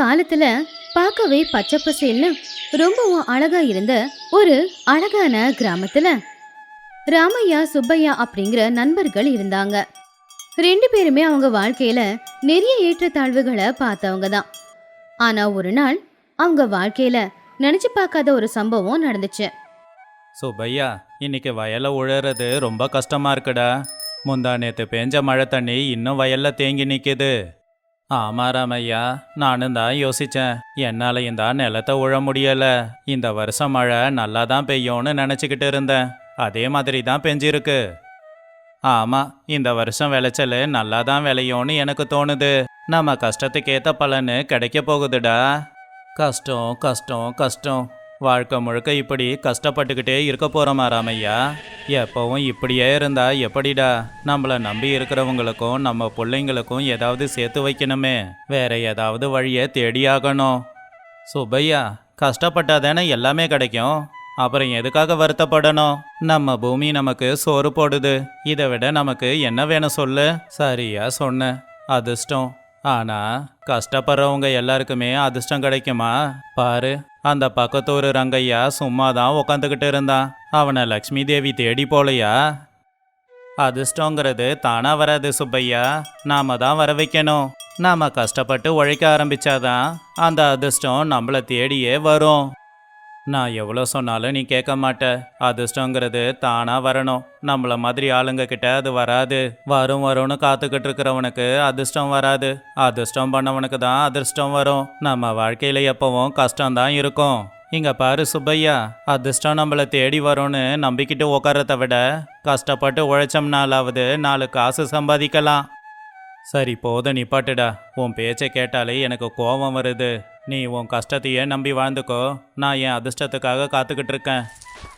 காலத்துல பார்க்கவே பச்சை பசேல்னு ரொம்பவும் அழகா இருந்த ஒரு அழகான கிராமத்துல ராமையா சுப்பையா அப்படிங்கிற நண்பர்கள் இருந்தாங்க. ரெண்டு பேருமே அவங்க வாழ்க்கையில நிறைய ஏற்றத்தாழ்வுகளை பார்த்தவங்க தான். ஆனா ஒரு நாள் அவங்க வாழ்க்கையில நினைச்சு பார்க்காத ஒரு சம்பவம் நடந்துச்சு. சுப்பையா இன்னைக்கு வயலை உழறது ரொம்ப கஷ்டமா இருக்குடா. முந்தா நேத்து பேஞ்ச மழை தண்ணி இன்னும் வயல்ல தேங்கி நிக்குது. ஆமா ராமையா நானும் தான் யோசிச்சேன். என்னாலையும் தான் நிலத்தை உழ முடியல. இந்த வருஷம் மழை நல்லா தான் பெய்யும்னு நினச்சிக்கிட்டு இருந்தேன். அதே மாதிரி தான் பெஞ்சிருக்கு. ஆமாம் இந்த வருஷம் விளைச்சல் நல்லா தான் விளையும்னு எனக்கு தோணுது. நம்ம கஷ்டத்துக்கேற்ற ஏத்த பலனு கிடைக்க போகுதுடா. கஷ்டம் கஷ்டம் கஷ்டம். வாழ்க்கை முழுக்க இப்படி கஷ்டப்பட்டுக்கிட்டே இருக்க போகிறோமா ராமையா? எப்பவும் இப்படியே இருந்தா எப்படிடா? நம்மளை நம்பி இருக்கிறவங்களுக்கும் நம்ம பிள்ளைங்களுக்கும் ஏதாவது சேர்த்து வைக்கணுமே. வேற ஏதாவது வழியை தேடியாகணும் சுப்பையா கஷ்டப்பட்டாதானே எல்லாமே கிடைக்கும். அப்புறம் எதுக்காக வருத்தப்படணும்? நம்ம பூமி நமக்கு சோறு போடுது. இதை விட நமக்கு என்ன வேணும் சொல்லு? சரியா சொன்ன. அதிர்ஷ்டம். ஆனா கஷ்டப்படுறவங்க எல்லாருக்குமே அதிர்ஷ்டம் கிடைக்குமா? பாரு. அந்த பக்கத்து ஒரு ரங்கையா சும்மா தான் உக்காந்துக்கிட்டு இருந்தான் அவனை லக்ஷ்மி தேவி தேடி போலையா? அதிர்ஷ்டங்கிறது தானா வராது சுப்பையா. நாம தான் வர வைக்கணும். நாம கஷ்டப்பட்டு உழைக்க ஆரம்பிச்சாதான் அந்த அதிர்ஷ்டம் நம்மளை தேடியே வரும். நான் எவ்வளோ சொன்னாலும் நீ கேட்க மாட்ட. அதிர்ஷ்டங்கிறது தானா வரணும். நம்மள மாதிரி ஆளுங்க கிட்ட அது வராது. வரும் வரும்னு காத்துக்கிட்டு இருக்கிறவனுக்கு அதிர்ஷ்டம் வராது. அதிர்ஷ்டம் பண்ணவனுக்கு தான் அதிர்ஷ்டம் வரும். நம்ம வாழ்க்கையில எப்பவும் கஷ்டம்தான் இருக்கும். இங்க பாரு சுப்பையா அதிர்ஷ்டம் நம்மளை தேடி வரும்னு நம்பிக்கிட்டு உட்காரத்தை விட கஷ்டப்பட்டு உழைச்சோம்னாலாவது நாலு காசு சம்பாதிக்கலாம். சரி போத நிப்பாட்டுடா. உன் பேச்சை கேட்டாலே எனக்கு கோபம் வருது. நீ உன் கஷ்டத்தையே நம்பி வாழ்ந்துக்கோ. நான் என் அதிர்ஷ்டத்துக்காக காத்துக்கிட்டு இருக்கேன்.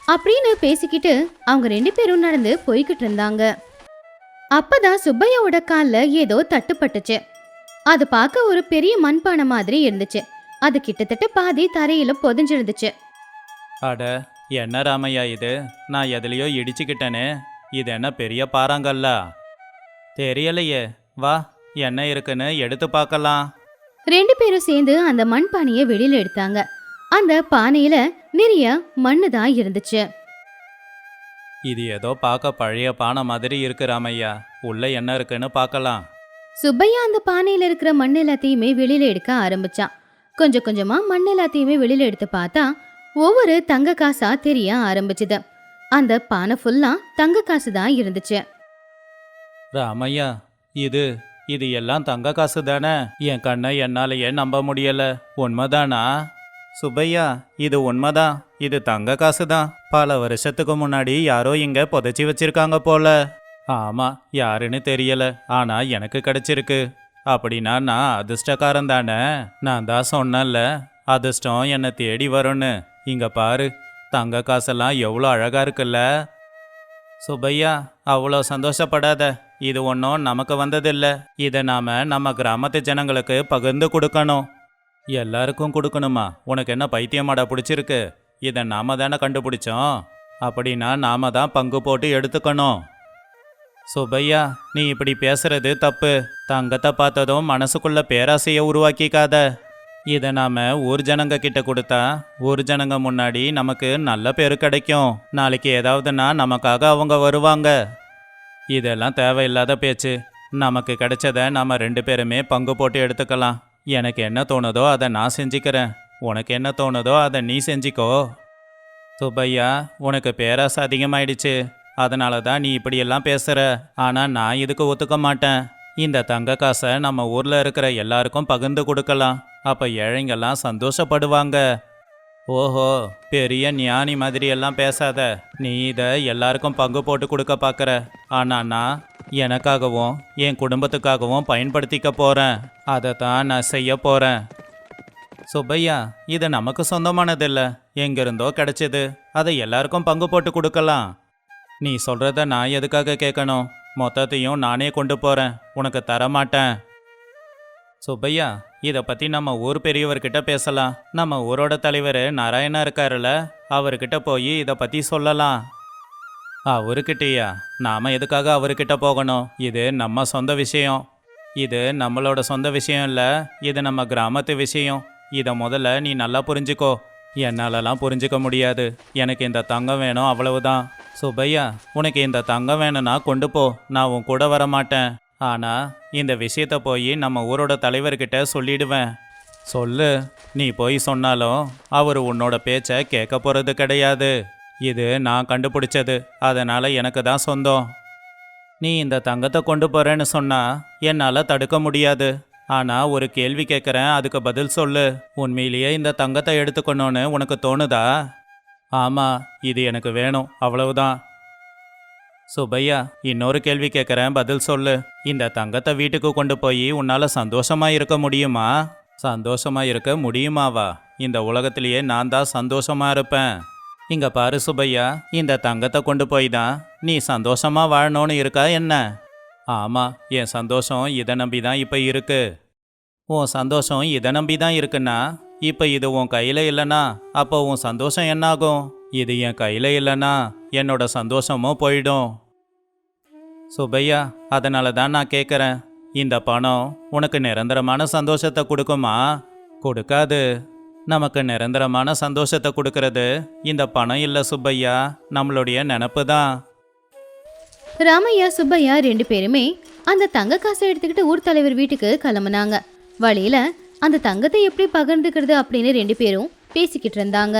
அப்படின்னு பேசிக்கிட்டு அவங்க ரெண்டு பேரும் நடந்து போய்கிட்டு இருந்தாங்க. அப்பதான் சுப்பையாவோட கால்ல ஏதோ தட்டுப்பட்டுச்சு. அது பார்க்க ஒரு பெரிய மண்பானை மாதிரி இருந்துச்சு. அது கிட்டத்தட்ட பாதி தரையில பொதிஞ்சிருந்துச்சு. அட என்ன ராமையா இது? நான் எதுலையோ இடிச்சுக்கிட்டேனே. இது என்ன பெரிய பாறாங்கல்லா? தெரியலையே. வா என்ன இருக்குன்னு எடுத்து பார்க்கலாம். ரெண்டு பேரும் சேர்ந்து அந்த மண்பானையை வெளியில எடுத்தாங்க. அந்த பானையில நிறைய மண்ணு தான் இருந்துச்சு. இது ஏதோ பார்க்க பழைய பானை மாதிரி இருக்கு ராமையா. உள்ள என்ன இருக்குன்னு பார்க்கலாம். சுப்பையா அந்த பானையில இருக்கிற மண் எல்லாத்தையுமே வெளியில எடுக்க ஆரம்பிச்சான். கொஞ்சம் கொஞ்சமா மண் எல்லாத்தையுமே வெளியில எடுத்து பார்த்தா ஒவ்வொரு தங்க காசா தெரிய ஆரம்பிச்சுது. அந்த பானை ஃபுல்லா தங்க காசு தான் இருந்துச்சு. ராமையா இது இது எல்லாம் தங்க காசு தானே? என் கண்ணை என்னாலேயே நம்ப முடியல. உண்மைதானா? சுப்பையா இது உண்மைதான். இது தங்க காசு தான். பல வருஷத்துக்கு முன்னாடி யாரோ இங்க புதைச்சி வச்சிருக்காங்க போல. ஆமா யாருன்னு தெரியல. ஆனா எனக்கு கிடைச்சிருக்கு. அப்படின்னா நான் அதிர்ஷ்டக்காரன் தானே? நான் தான் சொன்னேன்ல. அதிர்ஷ்டம் என்னை தேடி வரும்னு. இங்க பாரு தங்க காசெல்லாம் எவ்வளோ அழகா இருக்குல்ல. சுப்பையா அவ்வளோ சந்தோஷப்படாத. இது ஒன்றும் நமக்கு வந்ததில்லை. இதை நாம் நம்ம கிராமத்து ஜனங்களுக்கு பகிர்ந்து கொடுக்கணும். எல்லாருக்கும் கொடுக்கணுமா? உனக்கு என்ன பைத்தியமாடா பிடிச்சிருக்கு? இதை நாம தானே கண்டுபிடிச்சோம். அப்படின்னா நாம தான் பங்கு போட்டு எடுத்துக்கணும். சுபையா நீ இப்படி பேசுறது தப்பு. தங்கத்தை பார்த்ததும் மனசுக்குள்ள பேராசையை உருவாக்கிக்காத. இதை நாம ஊர் ஜனங்க கிட்ட கொடுத்தா ஊர் ஜனங்க முன்னாடி நமக்கு நல்ல பேர் கிடைக்கும். நாளைக்கு ஏதாவதுன்னா நமக்காக அவங்க வருவாங்க. இதெல்லாம் தேவையில்லாத பேச்சு. நமக்கு கிடைச்சத நம்ம ரெண்டு பேருமே பங்கு போட்டு எடுத்துக்கலாம். எனக்கு என்ன தோணுதோ அதை நான் செஞ்சுக்கிறேன். உனக்கு என்ன தோணுதோ அதை நீ செஞ்சிக்கோ. சுப்பையா உனக்கு பேராசை அதிகமாயிடுச்சு. அதனால தான் நீ இப்படியெல்லாம் பேசுகிற ஆனால் நான் இதுக்கு ஒத்துக்க மாட்டேன். இந்த தங்க காசை நம்ம ஊரில் இருக்கிற எல்லாருக்கும் பகிர்ந்து கொடுக்கலாம். அப்போ ஏழைங்கெல்லாம் சந்தோஷப்படுவாங்க. ஓஹோ பெரிய ஞானி மாதிரி எல்லாம் பேசாத. நீ இதை எல்லாருக்கும் பங்கு போட்டு கொடுக்க பார்க்குற ஆனால் நான் எனக்காகவும் என் குடும்பத்துக்காகவும் பயன்படுத்திக்க போகிறேன் அதை தான் நான் செய்ய போகிறேன் சுப்பையா இது நமக்கு சொந்தமானதில்லை. எங்கிருந்தோ கிடைச்சது. அதை எல்லாருக்கும் பங்கு போட்டு கொடுக்கலாம். நீ சொல்கிறத நான் எதுக்காக கேட்கணும் மொத்தத்தையும் நானே கொண்டு போகிறேன் உனக்கு தர மாட்டேன் சுப்பையா இதை பற்றி நம்ம ஊர் பெரியவர்கிட்ட பேசலாம். நம்ம ஊரோட தலைவர் நாராயணா இருக்காருல்ல. அவர்கிட்ட போய் இதை பற்றி சொல்லலாம். அவருக்கிட்டயா? நாம் எதுக்காக அவர்கிட்ட போகணும்? இது நம்ம சொந்த விஷயம். இது நம்மளோட சொந்த விஷயம் இல்லை. இது நம்ம கிராமத்து விஷயம். இதை முதல்ல நீ நல்லா புரிஞ்சுக்கோ. என்னாலலாம் புரிஞ்சுக்க முடியாது. எனக்கு இந்த தங்கம் வேணும் அவ்வளவுதான். சுபையா உனக்கு இந்த தங்கம் வேணும்னா கொண்டு போ. நான் உன் கூட வர மாட்டேன் ஆனால் இந்த விஷயத்த போய் நம்ம ஊரோட தலைவர்கிட்ட சொல்லிடுவேன். சொல்லு நீ போய் சொன்னாலும் அவர் உன்னோட பேச்சை கேட்க போகிறது கிடையாது. இது நான் கண்டுபிடிச்சது. அதனால் எனக்கு தான் சொந்தம். நீ இந்த தங்கத்தை கொண்டு போகிறேன்னு சொன்னால் என்னால் தடுக்க முடியாது. ஆனால் ஒரு கேள்வி கேட்குறேன். அதுக்கு பதில் சொல்லு. உண்மையிலேயே இந்த தங்கத்தை எடுத்துக்கணும்னு உனக்கு தோணுதா? ஆமாம் இது எனக்கு வேணும். அவ்வளவுதான். சுபையா இன்னொரு கேள்வி கேட்குறேன் பதில் சொல்லு. இந்த தங்கத்தை வீட்டுக்கு கொண்டு போய் உன்னால சந்தோஷமா இருக்க முடியுமா? சந்தோஷமா இருக்க முடியுமாவா? இந்த உலகத்திலேயே நான் தான் சந்தோஷமா இருப்பேன். இங்க பாரு சுபையா இந்த தங்கத்தை கொண்டு போய் தான் நீ சந்தோஷமா வாழணும்னு இருக்கா என்ன? ஆமா என் சந்தோஷம் இதை நம்பி தான் இப்போ இருக்கு. உன் சந்தோஷம் இதை நம்பி தான் இருக்குன்னா இப்போ இது உன் கையில் இல்லைன்னா அப்போ உன் சந்தோஷம் என்னாகும்? இது என் கையில் இல்லைன்னா என்னோட சந்தோஷமும் போயிடும். சுபையா அதனால தான் நான் கேட்குறேன் இந்த பணம் உனக்கு நிரந்தரமான சந்தோஷத்தை கொடுக்குமா? கொடுக்காது. நமக்கு நிரந்தரமான சந்தோஷத்தை கொடுக்கறது இந்த பணம் இல்லை சுப்பையா. நம்மளுடைய நினப்பு தான். ராமையா சுப்பையா ரெண்டு பேருமே அந்த தங்க காசை எடுத்துக்கிட்டு ஊர் தலைவர் வீட்டுக்கு கிளம்புனாங்க. வழியில அந்த தங்கத்தை எப்படி பகிர்ந்துக்கிறது அப்படின்னு ரெண்டு பேரும் பேசிக்கிட்டு இருந்தாங்க.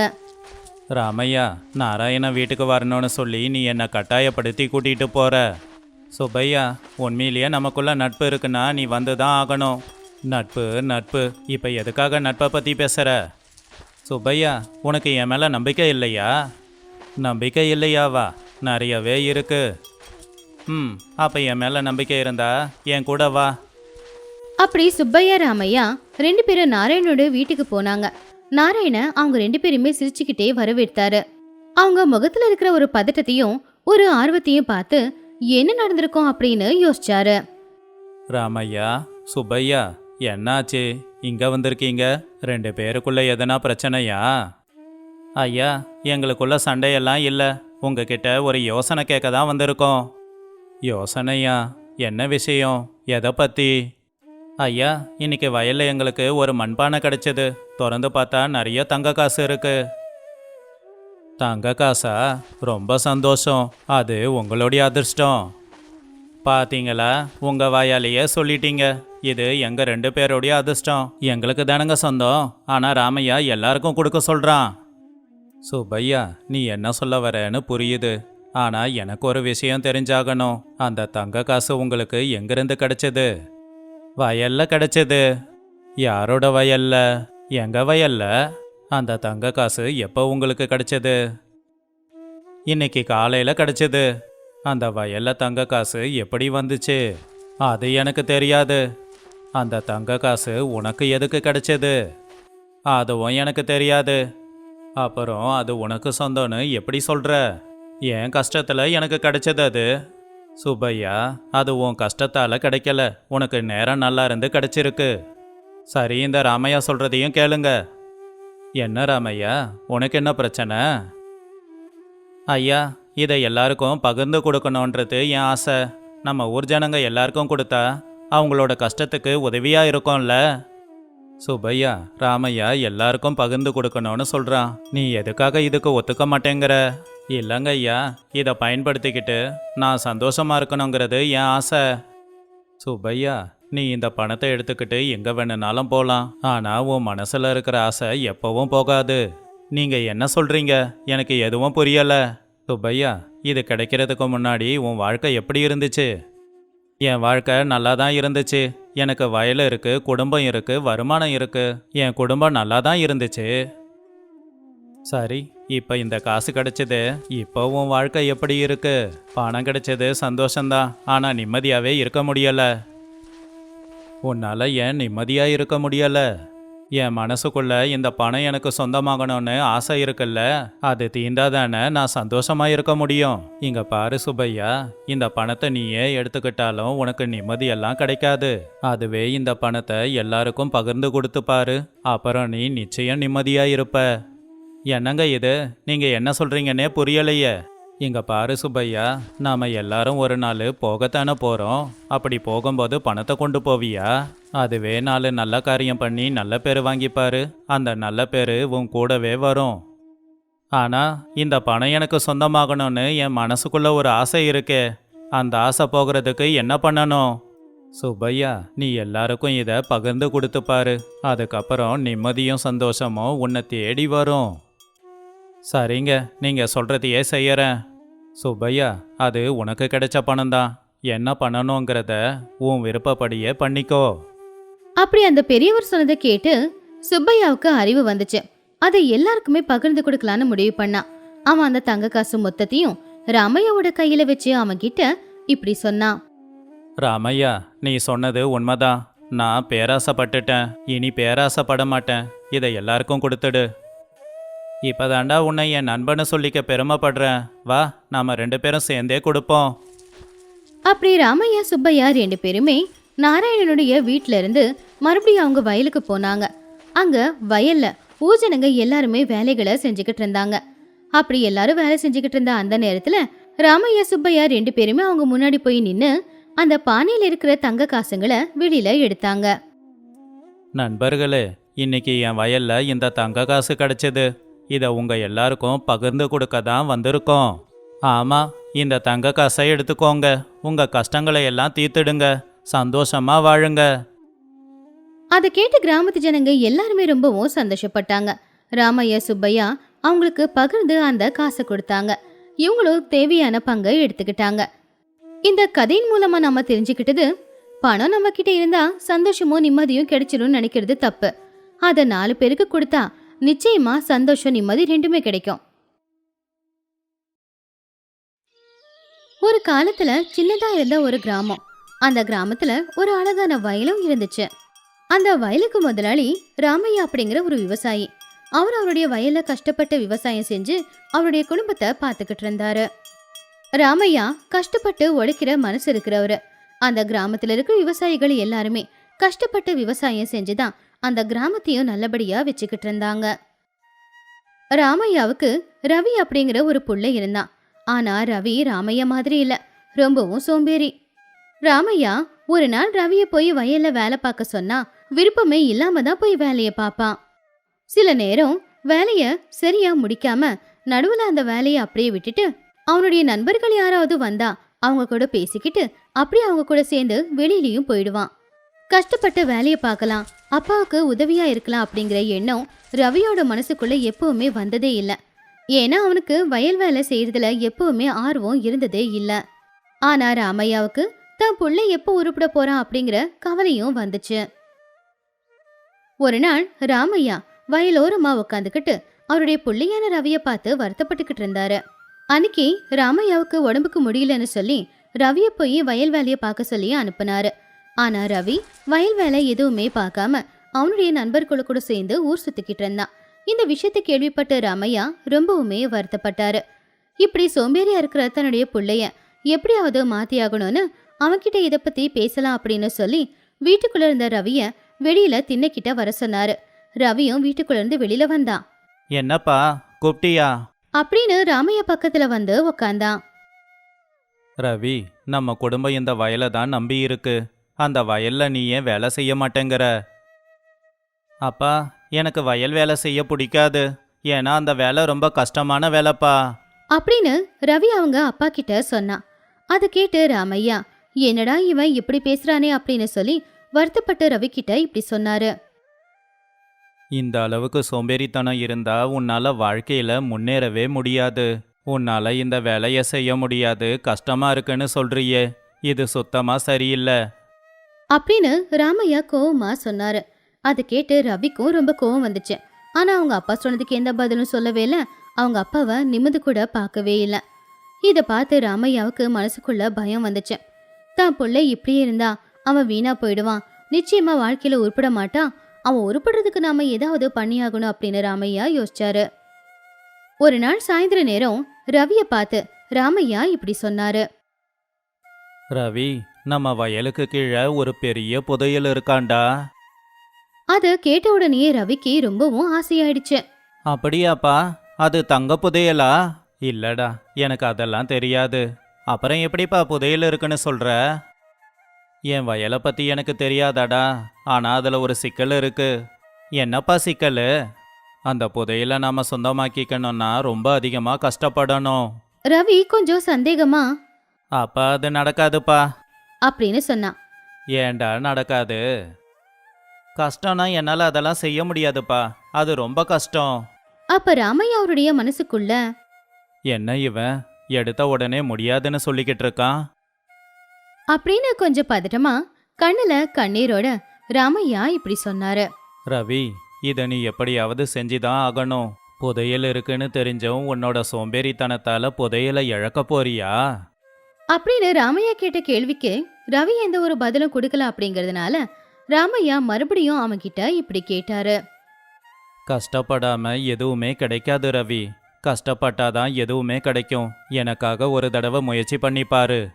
ராமையா நாராயண வீட்டுக்கு வரணும்னு சொல்லி நீ என்னை கட்டாயப்படுத்தி கூட்டிகிட்டு போகிற சுப்பையா உண்மையிலேயே நமக்குள்ள நட்பு இருக்குன்னா நீ வந்து தான் ஆகணும். நட்பு நட்பு. இப்போ எதுக்காக நட்பை பற்றி பேசுகிற சுப்பையா உனக்கு என் மேலே நம்பிக்கை இல்லையா? நம்பிக்கை இல்லையாவா? நிறையவே இருக்கு. ம் அப்போ என் மேலே நம்பிக்கை இருந்தா என் கூட வா. அப்படி சுப்பையா ராமையா ரெண்டு பேரும் நாராயணோட வீட்டுக்கு போனாங்க. நாராயண அவங்க ரெண்டு பேருமே சிரிச்சுக்கிட்டே வரவேற்றாரு. அவங்க முகத்துல இருக்கிற ஒரு பதட்டத்தையும் ஒரு ஆர்வத்தையும் பார்த்து என்ன நடந்திருக்கும்? அப்படின்னு யோசிச்சாரு. ராமையா சுப்பையா என்னாச்சு? இங்க வந்திருக்கீங்க? ரெண்டு பேருக்குள்ள எதனா பிரச்சனையா? ஐயா எங்களுக்குள்ள சண்டையெல்லாம் இல்லை. உங்ககிட்ட ஒரு யோசனை கேட்க தான் வந்திருக்கோம். யோசனையா? என்ன விஷயம்? எதை பத்தி? ஐயா இன்னைக்கு வயல்ல எங்களுக்கு ஒரு மண்பானை கிடைச்சது. திறந்து பார்த்தா நிறைய தங்க காசு இருக்கு. தங்க காசா? ரொம்ப சந்தோஷம். அது உங்களுடைய அதிர்ஷ்டம். பாத்தீங்களா? உங்க வாயாலேயே சொல்லிட்டீங்க. இது எங்க ரெண்டு பேருடைய அதிர்ஷ்டம். எங்களுக்கு தானங்க சொந்தம். ஆனா ராமையா எல்லாருக்கும் கொடுக்க சொல்றான். சுப்பையா நீ என்ன சொல்ல வரேன்னு புரியுது. ஆனா எனக்கு ஒரு விஷயம் தெரிஞ்சாகணும். அந்த தங்க காசு உங்களுக்கு எங்கிருந்து கிடைச்சது? வயல்ல கிடைச்சது. யாரோட வயல்ல? எங்க வயல்ல? அந்த தங்க காசு எப்போ உங்களுக்கு கிடைச்சது? இன்னைக்கு காலையில கிடைச்சது. அந்த வயல்ல தங்க காசு எப்படி வந்துச்சு? அது எனக்கு தெரியாது. அந்த தங்க காசு உனக்கு எதுக்கு கிடைச்சது? அதுவும் எனக்கு தெரியாது. அப்புறம் அது உனக்கு சொந்தம்னு எப்படி சொல்ற? என் கஷ்டத்துல எனக்கு கிடைச்சது அது. சுப்பையா அது உன் கஷ்டத்தால் கிடைக்கல. உனக்கு நேரம் நல்லா இருந்து கிடைச்சிருக்கு. சரி இந்த ராமையா சொல்றதையும் கேளுங்க. என்ன ராமையா உனக்கு என்ன பிரச்சனை? ஐயா இதை எல்லாருக்கும் பகிர்ந்து கொடுக்கணுன்றது என் ஆசை. நம்ம ஊர் ஜனங்க எல்லாருக்கும் கொடுத்தா அவங்களோட கஷ்டத்துக்கு உதவியாக இருக்கும்ல? சுபையா ராமையா எல்லாருக்கும் பகிர்ந்து கொடுக்கணும்னு சொல்கிறான் நீ எதுக்காக இதுக்கு ஒத்துக்க மாட்டேங்கிற? இல்லைங்க ஐயா இதை பயன்படுத்திக்கிட்டு நான் சந்தோஷமாக இருக்கணுங்கிறது என் ஆசை. சுப்பையா நீ இந்த பணத்தை எடுத்துக்கிட்டு எங்கே வேணுனாலும் போகலாம் ஆனால் உன் மனசில் இருக்கிற ஆசை எப்பவும் போகாது. நீங்கள் என்ன சொல்கிறீங்க எனக்கு எதுவும் புரியலை. சுப்பையா இது கிடைக்கிறதுக்கு முன்னாடி உன் வாழ்க்கை எப்படி இருந்துச்சு? என் வாழ்க்கை நல்லா தான் இருந்துச்சு. எனக்கு வயல் இருக்குது குடும்பம் இருக்கு வருமானம் இருக்குது என் குடும்பம் நல்லா தான் இருந்துச்சு. சரி இப்போ இந்த காசு கிடைச்சது இப்போ உன் வாழ்க்கை எப்படி இருக்கு? பணம் கிடைச்சது சந்தோஷம்தான் ஆனால் நிம்மதியாகவே இருக்க முடியலை. உன்னால் ஏன் நிம்மதியாக இருக்க முடியலை? என் மனசுக்குள்ள இந்த பணம் எனக்கு சொந்தமாகணும்னு ஆசை இருக்குல்ல? அது தீண்டாதானே நான் சந்தோஷமாக இருக்க முடியும்? இங்கே பாரு சுப்பையா இந்த பணத்தை நீயே எடுத்துக்கிட்டாலும் உனக்கு நிம்மதியெல்லாம் கிடைக்காது. அதுவே இந்த பணத்தை எல்லாருக்கும் பகிர்ந்து கொடுத்து பாரு. அப்புறம் நீ நிச்சயம் நிம்மதியாக இருப்ப. என்னங்க இது? நீங்கள் என்ன சொல்கிறீங்கன்னே புரியலையே. இங்கே பாரு சுப்பையா நாம் எல்லாரும் ஒரு நாள் போகத்தானே போகிறோம் அப்படி போகும்போது பணத்தை கொண்டு போவியா? அதுவே நாலு நல்ல காரியம் பண்ணி நல்ல பேர் வாங்கிப்பாரு. அந்த நல்ல பேர் உன் கூடவே வரும். ஆனால் இந்த பணம் எனக்கு சொந்தமாகணும்னு என் மனசுக்குள்ளே ஒரு ஆசை இருக்கே. அந்த ஆசை போகிறதுக்கு என்ன பண்ணணும்? சுப்பையா நீ எல்லாருக்கும் இதை பகிர்ந்து கொடுத்துப்பாரு. அதுக்கப்புறம் நிம்மதியும் சந்தோஷமும் உன்னை தேடி வரும். சரிங்க நீங்க சொல்றதையே செய்யறேன்? சுப்பையா அது உனக்கு கிடைச்ச பணம் தான். என்ன பண்ணணுங்கிறத உன் விருப்பப்படியே பண்ணிக்கோ. அப்படி அந்த பெரியவர் சொன்னதை கேட்டு சுப்பையாவுக்கு அறிவு வந்துச்சு. அதை எல்லாருக்குமே பகிர்ந்து கொடுக்கலான்னு முடிவு பண்ணான் அவன் அந்த தங்க காசு மொத்தத்தையும் ராமையாவோட கையில வச்சு அவன் கிட்ட இப்படி சொன்னான் ராமையா நீ சொன்னது உண்மைதான். நான் பேராசைப்பட்டுட்டேன். இனி பேராசைப்பட மாட்டேன். இதை எல்லாருக்கும் கொடுத்துடு. இப்பதாண்டா உன்னை என் நண்பன்னு சொல்லிக்க பெருமைப்படுறேன். வா நாம ரெண்டு பேரும் சேர்ந்தே கொடுப்போம். அப்படி ராமையா சுப்பையா ரெண்டு பேருமே நாராயணனுடைய வீட்ல இருந்து மறுபடியும் அவங்க வயலுக்கு போனாங்க. அங்க வயல்ல ஊஜனங்க எல்லாருமே வேலைகளை செஞ்சுக்கிட்டு இருந்தாங்க. அப்படி எல்லாரும் வேலை செஞ்சுக்கிட்டு இருந்த அந்த நேரத்துல ராமையா சுப்பையா ரெண்டு பேருமே அவங்க முன்னாடி போய் நின்னு அந்த பானையில இருக்கிற தங்க காசுங்களை வெளியில எடுத்தாங்க. நண்பர்களே இன்னைக்கு என் வயல்ல இந்த தங்க காசு கிடைச்சது. இதை உங்கள் எல்லாருக்கும் பகிர்ந்து கொடுக்க தான் வந்திருக்கோம். ஆமாம் இந்த தங்க காசை எடுத்துக்கோங்க. உங்கள் கஷ்டங்களை எல்லாம் தீர்த்துடுங்க. சந்தோஷமா வாழுங்க. அதை கேட்டு கிராமத்து ஜனங்க எல்லாருமே ரொம்பவும் சந்தோஷப்பட்டாங்க. ராமையா சுப்பையா அவங்களுக்கு பகிர்ந்து அந்த காசை கொடுத்தாங்க. இவங்களும் தேவையான பங்கை எடுத்துக்கிட்டாங்க. இந்த கதையின் மூலமா நம்ம தெரிஞ்சுக்கிட்டது பணம் நம்ம கிட்ட இருந்தா சந்தோஷமும் நிம்மதியும் கிடைச்சிடும் நினைக்கிறது தப்பு. அதை நாலு பேருக்கு கொடுத்தா நிச்சயமா சந்தோஷம் நிம்மதி ரெண்டுமே கிடைக்கும். ஒரு காலத்துல சின்னதா இருந்த ஒரு கிராமம். அந்த கிராமத்துல ஒரு அழகான வயலும் இருந்துச்சு. அந்த வயலுக்கு முதலாளி ராமையா அப்படிங்கிற ஒரு விவசாயி. அவர் அவருடைய வயல்ல கஷ்டப்பட்டு விவசாயம் செஞ்சு அவருடைய குடும்பத்தை பார்த்துக்கிட்டு இருந்தாரு. ராமையா கஷ்டப்பட்டு உழைக்கிற மனசு இருக்கிறவரு. அந்த கிராமத்துல இருக்கிற விவசாயிகள் எல்லாருமே கஷ்டப்பட்டு விவசாயம் செஞ்சுதான் அந்த கிராமத்தையும் நல்லபடியா வச்சுக்கிட்டு இருந்தாங்க. ராமையாவுக்கு ரவி அப்படிங்கிற ஒரு புள்ள இருந்தான். ஆனா ரவி ராமையா மாதிரி இல்ல. ரொம்பவும் சோம்பேறி. ராமையா ஒரு நாள் ரவிய போய் வயல்ல வேலை பார்க்க சொன்னா விருப்பமே இல்லாம தான் போய் வேலைய பார்ப்பான். சில நேரம் வேலைய சரியா முடிக்காம நடுவுல அந்த வேலையை அப்படியே விட்டுட்டு அவனுடைய நண்பர்கள் யாராவது வந்தா அவங்க கூட பேசிக்கிட்டு அப்படியே அவங்க கூட சேர்ந்து வெளியிலயும் போயிடுவான். கஷ்டப்பட்ட வேலையை பார்க்கலாம். அப்பாவுக்கு உதவியா இருக்கலாம் அப்படிங்கிற எண்ணம் ரவியோட மனசுக்குள்ள எப்பவுமே வந்ததே இல்லை. ஏன்னா அவனுக்கு வயல் வேலை செய்யறதுல எப்பவுமே ஆர்வம் இருந்ததே இல்லை. ஆனா ராமையாவுக்கு தான் புள்ள எப்போ உருப்பிட போறான் அப்படிங்கிற கவலையும் வந்துச்சு. ஒரு நாள் ராமையா வயலோரமா உட்காந்துக்கிட்டு அவருடைய புள்ளையான ரவிய பார்த்து வருத்தப்பட்டுக்கிட்டு இருந்தாரு. அன்னைக்கு ராமையாவுக்கு உடம்புக்கு முடியலன்னு சொல்லி ரவிய போய் வயல் வேலையை பார்க்க சொல்லி அனுப்புனாரு. ஆனா ரவி வயல் வேலை எதுவுமே பார்க்காம அவனுடைய நண்பர்களு கூட சேர்ந்து ஊர் சுத்திக்கிட்டு இருந்தான். இந்த விஷயத்தை கேள்விப்பட்ட ராமையா ரொம்பவுமே வருத்தப்பட்டாரு. இப்படி சோம்பேறியா இருக்கிற தன்னுடைய புள்ளைய எப்படியாவது மாத்தியாகணும்னு அவன்கிட்ட இதை பத்தி பேசலாம் அப்படின்னு சொல்லி வீட்டுக்குள்ள இருந்த ரவிய வெளியில திண்ணைக்கிட்ட வர சொன்னாரு. ரவியும் வீட்டுக்குள்ள இருந்து வெளியில வந்தான். என்னப்பா கூப்பிட்டியா? அப்படின்னு ராமையா பக்கத்துல வந்து உக்காந்தான். ரவி நம்ம குடும்பம் இந்த வயலை தான் நம்பி இருக்கு. அந்த வயல்ல நீ ஏன் வேலை செய்ய மாட்டேங்கிற? அப்பா எனக்கு வயல் வேலை செய்ய பிடிக்காது. ஏன்னா அந்த வேலை ரொம்ப கஷ்டமான வேலைப்பா. அப்படின்னு ரவி அவங்க அப்பா கிட்ட சொன்னான் அதை கேட்டு ராமையா என்னடா இவன் இப்படி பேசுறானே? அப்படின்னு சொல்லி வருத்தப்பட்ட ரவி கிட்ட இப்படி சொன்னாரு. இந்த அளவுக்கு சோம்பேறித்தனம் இருந்தா உன்னால வாழ்க்கையில முன்னேறவே முடியாது. உன்னால இந்த வேலையை செய்ய முடியாது. கஷ்டமா இருக்குன்னு சொல்றியே. இது சுத்தமா சரியில்லை. அப்படின்னு ராமையா கோவமா சொன்னாரு. அதை கேட்டு ரவிக்கும் ரொம்ப கோவம் வந்துச்சு. ஆனா அவங்க அப்பா சொன்னதுக்கு எந்த பதிலும் சொல்லவே இல்லை. அவங்க அப்பாவை நிமிந்து கூட பார்க்கவே இல்லை. இதை பார்த்து ராமையாவுக்கு மனசுக்குள்ள பயம் வந்துச்சு. தான் பிள்ளை இப்படியே இருந்தா அவன் வீணா போயிடுவான். நிச்சயமா வாழ்க்கையில உருப்பட மாட்டான். அவன் உருப்படுறதுக்கு நாம ஏதாவது பண்ணியாகணும் அப்படின்னு ராமையா யோசிச்சாரு. ஒரு நாள் சாயந்தர நேரம் ரவிய பார்த்து ராமையா இப்படி சொன்னாரு. ரவி நம்ம வயலுக்கு கீழே ஒரு பெரிய புதையல் இருக்காண்டா? அத கேட்ட உடனே ரவிக்கு ரொம்பவும் ஆசையாயிடுச்சு. அப்படியாப்பா அது தங்க புதையலா? இல்லடா எனக்கு அதெல்லாம் தெரியாது. அப்புறம் எப்படிப்பா புதையல் இருக்குன்னு சொல்ற? என் வயலை பத்தி எனக்கு தெரியாதாடா ஆனா அதுல ஒரு சிக்கல் இருக்கு. என்னப்பா சிக்கல்? அந்த புதையலை நாம சொந்தமாக்கிக்கணும்னா ரொம்ப அதிகமா கஷ்டப்படணும். ரவி கொஞ்சம் சந்தேகமா அப்ப அது நடக்காதுப்பா. அப்படின்னு சொன்னான் ஏன்டா நடக்காது. கஷ்டம்னா என்னால் அதெல்லாம் செய்ய முடியாதுப்பா. அது ரொம்ப கஷ்டம். அப்ப ராமையா அவருடைய மனசுக்குள்ள என்ன இவன்? எடுத்த உடனே முடியாதுன்னு சொல்லிக்கிட்டு இருக்கான். அப்படின்னு கொஞ்சம் பதட்டமா கண்ணுல கண்ணீரோட ராமையா இப்படி சொன்னாரு. ரவி இதை நீ எப்படியாவது செஞ்சுதான் ஆகணும். புதையல் இருக்குன்னு தெரிஞ்சும் உன்னோட சோம்பேறித்தனத்தால புதையலை இழக்க போறியா? அப்படின்னு ராமையா கேட்ட கேள்விக்கு ரவி எந்த ஒரு பதிலும் கொடுக்கல அப்படிங்கறதுனால ராமையா மறுபடியும் அவன்கிட்ட இப்படி கேட்டாரு. கஷ்டப்படாம எதுவுமே கிடைக்காது ரவி. கஷ்டப்பட்டாதான் எதுவுமே கிடைக்கும். எனக்காக ஒரு தடவை முயற்சி பண்ணி பாரு.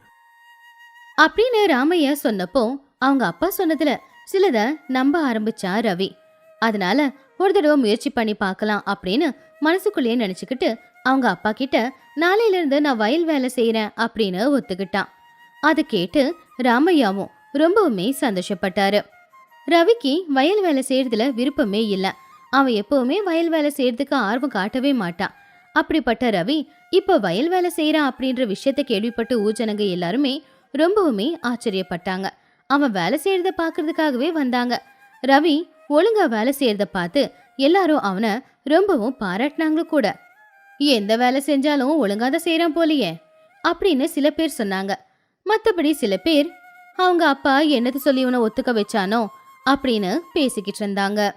அப்படின்னு ராமையா சொன்னப்போ அவங்க அப்பா சொன்னதுல சிலத நம்ப ஆரம்பிச்சா ரவி. அதனால ஒரு தடவை முயற்சி பண்ணி பார்க்கலாம் அப்படின்னு மனசுக்குள்ளேயே நினைச்சுக்கிட்டு அவங்க அப்பா கிட்ட நாளையில இருந்து நான் வயல் வேலை செய்யறேன் அப்படின்னு ஒத்துக்கிட்டான். அதை கேட்டு ராமையாவும் ரொம்பவுமே சந்தோஷப்பட்டாரு. ரவிக்கு வயல் வேலை செய்யறதுல விருப்பமே இல்ல. அவன் எப்பவுமே வயல் வேலை செய்யறதுக்கு ஆர்வம் காட்டவே மாட்டான் அப்படிப்பட்ட ரவி இப்ப வயல் வேலை செய்யறான் அப்படின்ற விஷயத்த கேள்விப்பட்டு ஊஜனங்க எல்லாருமே ரொம்பவுமே ஆச்சரியப்பட்டாங்க. அவன் வேலை செய்யறத பார்க்கறதுக்காகவே வந்தாங்க. ரவி ஒழுங்கா வேலை செய்யறத பார்த்து எல்லாரும் அவனை ரொம்பவும் பாராட்டினாங்க கூட. எந்த வேலை செஞ்சாலும் ஒழுங்கா தான் செய்யறான் போலியே அப்படின்னு சில பேர் சொன்னாங்க. மத்தபடி சில பேர் அவங்க அப்பா என்னது சொல்லி இவனை ஒத்துக்க வச்சானோ? அப்படின்னு பேசிக்கிட்டு இருந்தாங்க.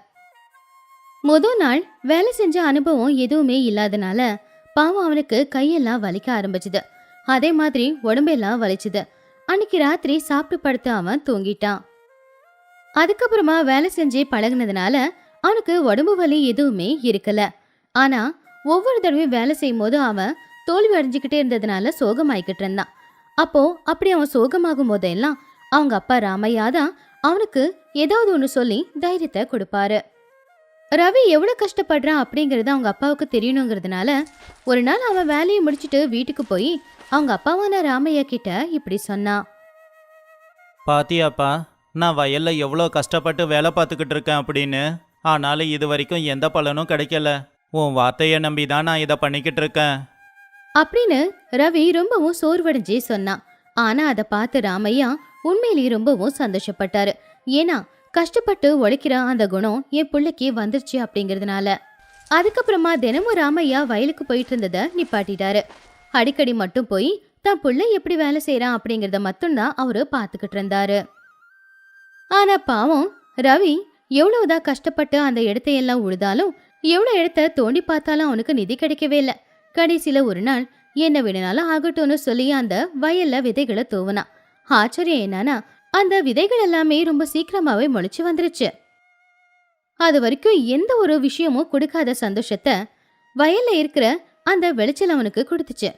முத நாள் வேலை செஞ்ச அனுபவம் எதுவுமே இல்லாதனால பாவம் அவனுக்கு கையெல்லாம் வலிக்க ஆரம்பிச்சுது. அதே மாதிரி உடம்பெல்லாம் வலிச்சுது. அன்னைக்கு ராத்திரி சாப்பிட்டு படுத்து அவன் தூங்கிட்டான். அதுக்கப்புறமா வேலை செஞ்சு பழகுனதுனால அவனுக்கு உடம்பு வலி எதுவுமே இருக்கல. ஆனா ஒவ்வொரு தடவையும் வேலை செய்யும் போது அவன் தோல்வி அடைஞ்சுக்கிட்டே இருந்ததுனால சோகமாயிக்கிட்டு இருந்தான். அப்போ அப்படி அவன் சோகமாகும் போதெல்லாம் அவங்க அப்பா ராமையா தான் அவனுக்கு ஏதாவது ஒன்று சொல்லி தைரியத்தை கொடுப்பாரு. ரவி எவ்வளோ கஷ்டப்படுறான் அப்படிங்கிறது அவங்க அப்பாவுக்கு தெரியணுங்கிறதுனால ஒரு நாள் அவன் வேலையை முடிச்சுட்டு வீட்டுக்கு போய் அவங்க அப்பாவான ராமையா கிட்ட இப்படி சொன்னான் பாத்தியாப்பா நான் வயல்ல எவ்வளோ கஷ்டப்பட்டு வேலை பார்த்துக்கிட்டு இருக்கேன் அப்படின்னு. ஆனாலும் இது வரைக்கும் எந்த பலனும் கிடைக்கல. உன் வார்த்தையை நம்பி தான் நான் இதை பண்ணிக்கிட்டு இருக்கேன். அப்படின்னு ரவி ரொம்பவும் சோர்வடைஞ்சே சொன்னான். ஆனா அதை பார்த்து ராமையா உண்மையிலேயே ரொம்பவும் சந்தோஷப்பட்டாரு. ஏன்னா கஷ்டப்பட்டு உழைக்கிற அந்த குணம் என் பிள்ளைக்கு வந்துருச்சு அப்படிங்கறதுனால. அதுக்கப்புறமா தினமும் ராமையா வயலுக்கு போயிட்டு இருந்ததை நிப்பாட்டிட்டாரு. அடிக்கடி மட்டும் போய் தான் பிள்ளை எப்படி வேலை செய்யறான் அப்படிங்கறத மட்டும்தான் அவரு பார்த்துக்கிட்டு இருந்தாரு. ஆனா பாவம் ரவி எவ்வளவுதான் கஷ்டப்பட்டு அந்த இடத்தையெல்லாம் உழுதாலும் எவ்வளவு இடத்த தோண்டி பார்த்தாலும் அவனுக்கு நிதி கிடைக்கவே இல்லை. கடைசியில ஒரு நாள் என்ன வேணுனாலும் ஆகட்டும்னு சொல்லி அந்த வயல்ல விதைகளை தூவினான் ஆச்சரியம் என்னன்னா அந்த விதைகள் எல்லாமே ரொம்ப சீக்கிரமாவே முளைச்சு வந்துருச்சு. அது வரைக்கும் எந்த ஒரு விஷயமும் கொடுக்காத சந்தோஷத்தை வயல்ல இருக்கிற அந்த விளைச்சல் அவனுக்கு கொடுத்துச்சு.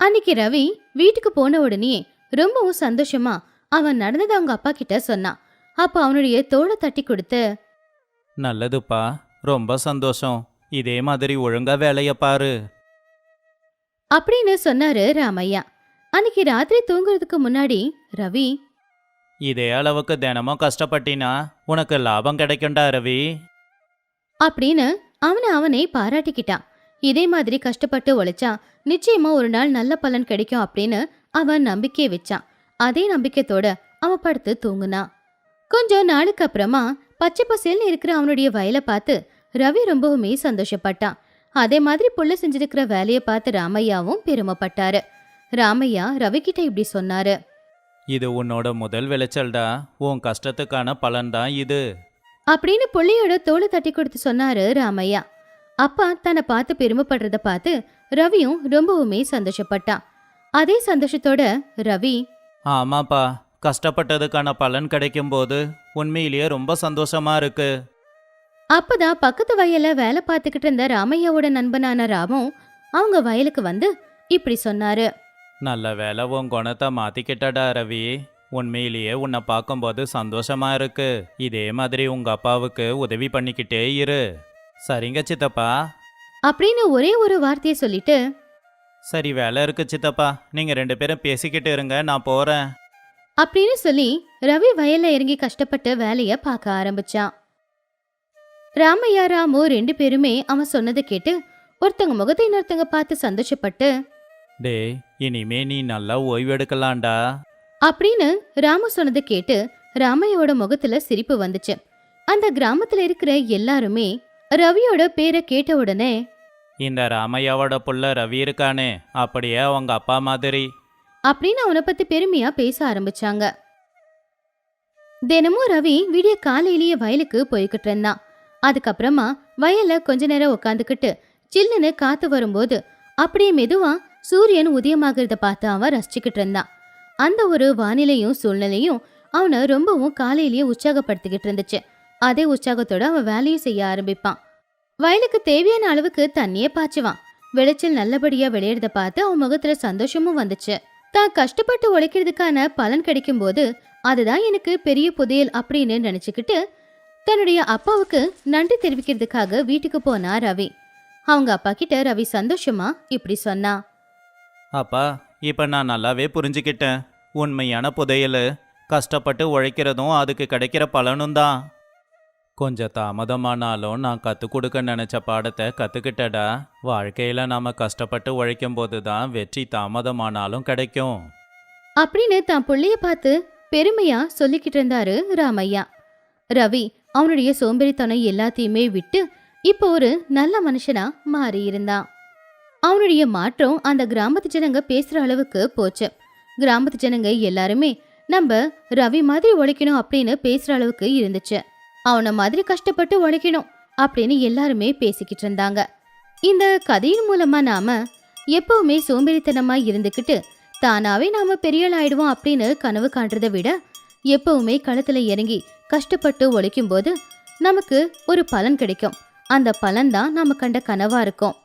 அன்னைக்கு ரவி வீட்டுக்கு போன உடனே ரொம்பவும் சந்தோஷமா அவன் நடந்ததை அவங்க அப்பா கிட்ட சொன்னான். அப்ப அவனுடைய தோளை தட்டி கொடுத்து நல்லதுப்பா ரொம்ப சந்தோஷம். இதே மாதிரி ஒழுங்கா வேலைய பாரு. அப்படின்னு சொன்னாரு ராமையா. அன்னைக்கு ராத்திரி தூங்குறதுக்கு முன்னாடி ரவி இதே அளவுக்கு தினமும் கஷ்டப்பட்டினா உனக்கு லாபம் கிடைக்கும்டா ரவி. அப்படின்னு அவனை அவனே பாராட்டிக்கிட்டான். இதே மாதிரி கஷ்டப்பட்டு உழைச்சா நிச்சயமா ஒரு நாள் நல்ல பலன் கிடைக்கும் அப்படின்னு அவன் நம்பிக்கை வச்சான். அதே நம்பிக்கைத்தோட அவன் படுத்து தூங்குனான். கொஞ்சம் நாளுக்கு அப்புறமா பச்சை பசேல்னு இருக்கிற அவனுடைய வயலை பார்த்து ரவி ரொம்பவுமே சந்தோஷப்பட்டான். அதே மாதிரி புள்ள செஞ்சிருக்கிற வேலையை பார்த்து ராமையாவும் பெருமைப்பட்டாரு. ராமையா ரவி கிட்ட இப்படி சொன்னாரு. இது உன்னோட முதல் விளைச்சல்டா. உன் கஷ்டத்துக்கான பலன்தான் இது. அப்படின்னு புள்ளையோட தோலை தட்டி கொடுத்து சொன்னாரு ராமையா. அப்பா தன்னை பார்த்து பெருமைப்படுறத பார்த்து ரவியும் ரொம்பவுமே சந்தோஷப்பட்டான் அதே சந்தோஷத்தோட ரவி ஆமாப்பா. கஷ்டப்பட்டதுக்கான பலன் கிடைக்கும்போது உண்மையிலேயே ரொம்ப சந்தோஷமா இருக்கு. அப்பதான் பக்கத்து வயல்ல வேலை பார்த்துக்கிட்டு இருந்த ராமையாவோட நண்பனான ராமும் அவங்க வயலுக்கு வந்து இப்படி சொன்னாரு. நல்ல வேலை உன் குணத்தை மாத்திக்கிட்டடா ரவி. உண்மையிலேயே உன்னை பார்க்கும்போது சந்தோஷமா இருக்கு. இதே மாதிரி உங்க அப்பாவுக்கு உதவி பண்ணிக்கிட்டே இரு. சரிங்க சித்தப்பா. அப்படின்னு ஒரே ஒரு வார்த்தையை சொல்லிட்டு சரி வேலை இருக்கு சித்தப்பா. நீங்க ரெண்டு பேரும் பேசிக்கிட்டு இருங்க நான் போறேன். அப்படின்னு சொல்லி ரவி வயல்ல இறங்கி கஷ்டப்பட்டு வேலைய பார்க்க ஆரம்பிச்சான். ராமையா ராமு ரெண்டு பேருமே அவன் சொன்னதை கேட்டு ஒருத்தங்க முகத்தை இன்னொருத்தங்க பார்த்து சந்தோஷப்பட்டு டேய் இனிமே நீ நல்லா ஓய்வெடுக்கலாம்டா. அப்படின்னு ராமு சொன்னதை கேட்டு ராமையோட முகத்துல சிரிப்பு வந்துச்சு. அந்த கிராமத்துல இருக்கிற எல்லாருமே ரவியோட பேரை கேட்ட உடனே இந்த ராமையாவோட புள்ள ரவி இருக்கானே அப்படியே அவங்க அப்பா மாதிரி. அப்படின்னு அவனை பத்தி பெருமையா பேச ஆரம்பிச்சாங்க. தினமும் ரவி விடிய காலையிலேயே வயலுக்கு போய்கிட்டு இருந்தான். அதுக்கப்புறமா வயல்ல கொஞ்ச நேரம் உட்காந்துக்கிட்டு சில்லுன்னு காத்து வரும்போது அப்படியே மெதுவா சூரியன் உதயமாகிறத பார்த்து அவன் ரசிச்சுக்கிட்டு இருந்தான். அந்த ஒரு வானிலையும் சூழ்நிலையும் அவனை ரொம்பவும் காலையிலேயே உற்சாகப்படுத்திக்கிட்டு இருந்துச்சு. அதே உற்சாகத்தோட அவன் வேலையும் செய்ய ஆரம்பிப்பான். வயலுக்கு தேவையான அளவுக்கு தண்ணியே பாய்ச்சுவான். விளைச்சல் நல்லபடியா விளையிறத பார்த்து அவன் முகத்துல சந்தோஷமும் வந்துச்சு. தான் கஷ்டப்பட்டு உழைக்கிறதுக்கான பலன் கிடைக்கும் போது அதுதான் எனக்கு பெரிய புதையல் அப்படின்னு நினைச்சுக்கிட்டு தன்னுடைய அப்பாவுக்கு நன்றி தெரிவிக்கிறதுக்காக வீட்டுக்கு போனா ரவி. அவங்க அப்பா கிட்ட ரவி சந்தோஷமா இப்படி சொன்னா. அப்பா இப்போ நான் நல்லாவே புரிஞ்சுக்கிட்டேன். உண்மையான புதையல். கஷ்டப்பட்டு உழைக்கிறதும் அதுக்கு கிடைக்கிற பலனும் தான். கொஞ்சம் தாமதமானாலும் நான் கற்றுக் கொடுக்க நினச்ச பாடத்தை கற்றுக்கிட்டடா வாழ்க்கையில் நாம் கஷ்டப்பட்டு உழைக்கும் போது தான் வெற்றி தாமதமானாலும் கிடைக்கும். அப்படின்னு தான் புள்ளைய பார்த்து பெருமையா சொல்லிக்கிட்டு இருந்தாரு ராமையா. ரவி அவனுடைய சோம்பேறித்தனம் எல்லாத்தையுமே விட்டு இப்போ ஒரு நல்ல மனுஷனா மாறி இருந்தான் அவனுடைய மாற்றம் அந்த கிராமத்து ஜனங்க பேசுற அளவுக்கு போச்சு. கிராமத்து ஜனங்க எல்லாருமே நம்ம ரவி மாதிரி உழைக்கணும் அப்படின்னு பேசுற அளவுக்கு இருந்துச்சு. அவனை மாதிரி கஷ்டப்பட்டு உழைக்கணும் அப்படின்னு எல்லாருமே பேசிக்கிட்டு இருந்தாங்க. இந்த கதையின் மூலமா நாம எப்பவுமே சோம்பேறித்தனமா இருந்துக்கிட்டு தானாவே நாம பெரியாள் ஆயிடுவோம் அப்படின்னு கனவு காண்றதை விட எப்பவுமே களத்துல இறங்கி கஷ்டப்பட்டு உழைக்கும் போது நமக்கு ஒரு பலன் கிடைக்கும். அந்த பலன் தான் நாம கண்ட கனவா இருக்கும்.